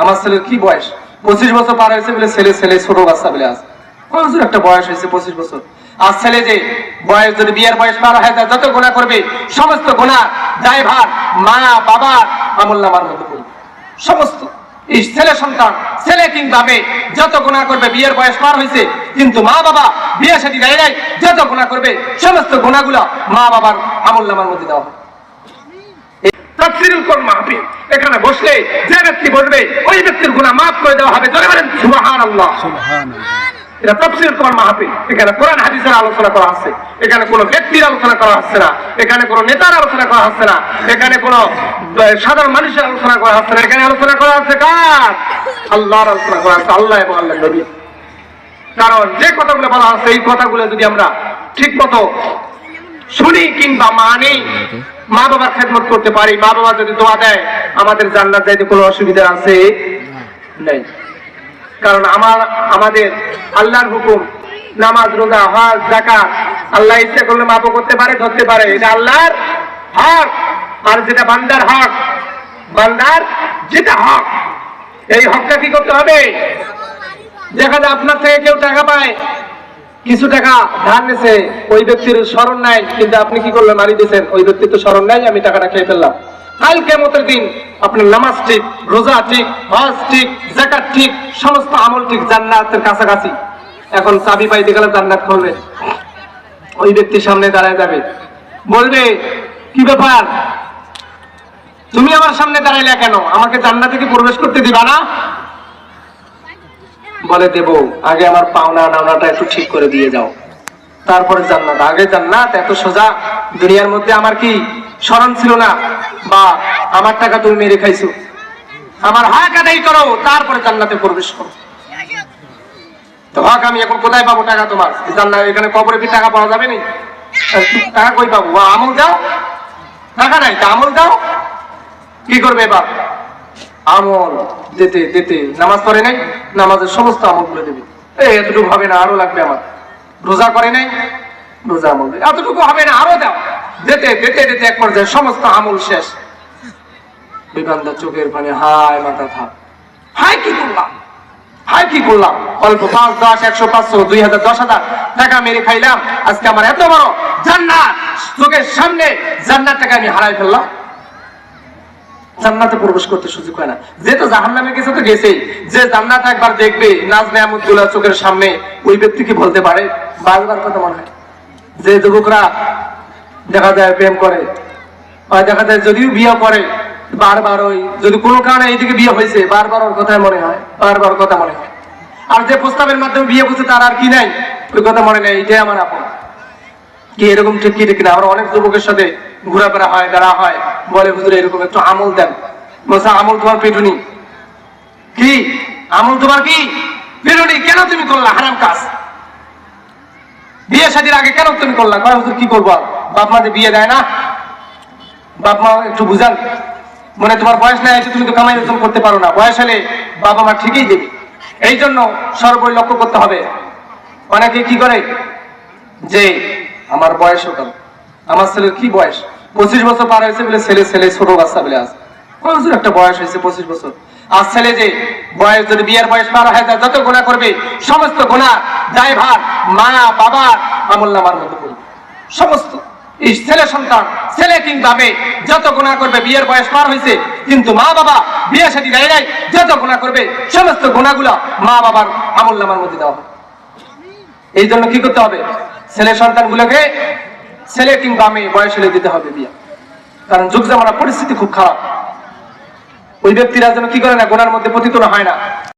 আমার ছেলের কি বয়স? পঁচিশ বছর পার হয়েছে বলে ছেলে ছেলে ছোট বাচ্চা বলে আছে। বছর একটা বয়স হয়েছে পঁচিশ বছর? আর ছেলে যে বয়স যদি বিয়ের বয়স পার হয়ে যায় যত গোনা করবে, সমস্ত গোনা ড্রাইভার, মা বাবার আমল নামার মধ্যে পড়বে সমস্ত। এই ছেলে সন্তান, ছেলে মেয়ে যত গুণা করবে, বিয়ের বয়স পার হয়েছে, কিন্তু মা বাবা বিয়ে সাথে যত গুণা করবে, সমস্ত গুণাগুলো মা বাবার আমল নামার মধ্যে দেওয়া হবে তাফসিরুল কোরআন মাহফিল। এখানে বসলে যে ব্যক্তি বলবে ওই ব্যক্তির গুনাহ মাফ করে দেওয়া হবে। বলেন এটা তাফসিরুল কোরআন মাহফিল। এখানে কোরআন হাদিসের আলোচনা করা হচ্ছে এখানে কোনো ব্যক্তির আলোচনা করা হচ্ছে না। এখানে কোনো নেতার আলোচনা করা হচ্ছে না। এখানে কোনো সাধারণ মানুষের আলোচনা করা হচ্ছে না। এখানে আলোচনা করা হচ্ছে কার? আল্লাহর আলোচনা করা হচ্ছে আল্লাহ এবং আল্লাহ নবী। কারণ যে কথাগুলো বলা হচ্ছে এই কথাগুলো যদি আমরা ঠিক মতো শুনি কিংবা মানি মা বাবার খেদমত করতে পারি মা বাবা যদি দোয়া দেয় আমাদের জান্নাত যাইতে কোনো অসুবিধা আছে? নেই। কারণ আমার আমাদের আল্লাহর হুকুম নামাজ রোজা হজ জাকাত আল্লাহ ইচ্ছা করলে মাপও করতে পারে ধরতে পারে। এটা আল্লাহর হক। আর যেটা বান্দার হক বান্দার যেটা হক এই হকটা কি করতে হবে? দেখা যায় আপনার থেকে কেউ টাকা পায় কিছু টাকা ধার নিছে, ওই ব্যক্তির স্মরণ নাই, কিন্তু আপনি কি করলেন? মারি দিয়েছেন ওই ব্যক্তির তো স্মরণ নাই, আমি টাকাটা খেয়ে ফেললাম। কাল কেমতের দিন আপনার নামাজ ঠিক, রোজা ঠিক, হজ ঠিক জাকাত ঠিক, সমস্ত আমল ঠিক, জান্নাতের কাছাকাছি। এখন চাবি পাইতে গেলে জান্নাত খুলবে। ওই ব্যক্তির সামনে দাঁড়ায় যাবে। বলবে, কি ব্যাপার? তুমি আমার সামনে দাঁড়াইলে কেন? আমাকে জান্নাতে কি প্রবেশ করতে দিবা না? বলে, দেব, আগে আমার পাওনা নাওনাটা একটু ঠিক করে দিয়ে যাও। তারপরে জান্নাত। আগে জান্নাত, এত সোজা। দুনিয়ার মধ্যে আমার কি স্মরণ ছিল না? বা আমার টাকা তুমি মেরে খাইছো। আমার হাক আদায় করো, তারপরে জান্নাতে প্রবেশ করো। তো হক আমি এখন কোথায় পাবো টাকা তোমার? জান্নাত এখানে কবরে কি টাকা পাওয়া যাবে নি? টাকা কই পাবো? আমল দাও? টাকা নাই তা আমল দাও। কি করবে এবার? আমল দিতে দিতে নামাজ পড়ে নাই, নামাজের সমস্ত আমলগুলো দেবে। এই এতটুকু হবে না, আরও লাগবে আমার। রোজা করে নাই, রোজা আমল দেবে। এতটুকু হবে না, আরও দাও। দিতে দিতে দিতে এক পর্যায়ে সমস্ত আমল শেষ। বিকান্দার চোখের পানি, হায় মাথা থাক। হায় কি করলাম? হায় কি করলাম? অল্প পাঁচ, দশ, একশো, পাঁচশো, দুই হাজার, দশ হাজার টাকা মেরে খাইলাম। আজকে আমার এত বড় জান্নাত। চোখের সামনে জান্নাত টাকা আমি হারাই ফেললাম। জান্নাতে প্রবেশ করতে সুযোগ হয় না। যেহেতু জাহান নামে গেছে তো গেছেই। যে জান্নাত একবার দেখবে, নাজ নেয়ামত চোখের সামনে ওই ব্যক্তি কি বলতে পারে? বারবার কথা মনে হয়। যে যুবকরা দেখা যায় প্রেম করে, বা দেখা যায় যদিও বিয়ে করে, বারবার ওই, যদি কোনো কারণে এইদিকে বিয়ে হয়েছে, বারবার ওর কথাই মনে হয়, বারবার কথা মনে হয়। আর যে প্রস্তাবের মাধ্যমে বিয়ে করছে, তার আর কি নাই? ওই কথা মনে নেই, এটাই আমার আপন। কি এরকম ঠিক কি, ঠিক না? আমরা অনেক যুবকের সাথে ঘোরাফেরা হয় দাঁড়া হয়, বলে, হুজুর, এরকম একটু আমল দেন। বলছে, আমল তোমার পেটুনি। কি? আমল তোমার কি? পেটুনি, কেন তুমি করলা? হারাম কাজ। বিয়ে শাদির আগে কেন তুমি করলা? কয়, হুজুর, কি করব? বাপ মা বিয়ে দেয় না? বাপ মা, একটু বুঝান। মানে তোমার বয়স নাই তুমি তো কামাই রোজন করতে পারো না। বয়স হলে বাবা মা ঠিকই দেবে। এই জন্য সর্বোপরি লক্ষ্য করতে হবে। অনেকে কি করে? যে, আমার বয়স কত আমার ছেলের কি বয়স? পঁচিশ বছর পার হয়েছে বলে ছেলে ছেলে, ছোট বাচ্চা বলে আছে। বছর একটা বয়স হয়েছে পঁচিশ বছর? আর ছেলে যে বয়স, যদি বিয়ের বয়স পার হয়ে যায়, যত গোনা করবে, সমস্ত গোনা ড্রাইভার মা বাবার আমল নামার মধ্যে পড়বে সমস্ত। এই ছেলে সন্তান, ছেলে কিংবা মেয়ে, যত গুণা করবে, বিয়ের বয়স পার হয়েছে, কিন্তু মা, বাবা, বিয়ে সাথে দেয় নাই, যত গুণা করবে, সমস্ত গুণাগুলো মা, বাবার আমল নামার মধ্যে দেওয়া হবে এই জন্য কি করতে হবে? ছেলে সন্তানগুলোকে ছেলে কিংবা আমি বয়স হলে দিতে হবে বিয়ে। কারণ যুগ জামানা পরিস্থিতি খুব খারাপ। ওই ব্যক্তিরা যেন কি করে না, গোনার মধ্যে পতিত হয় না।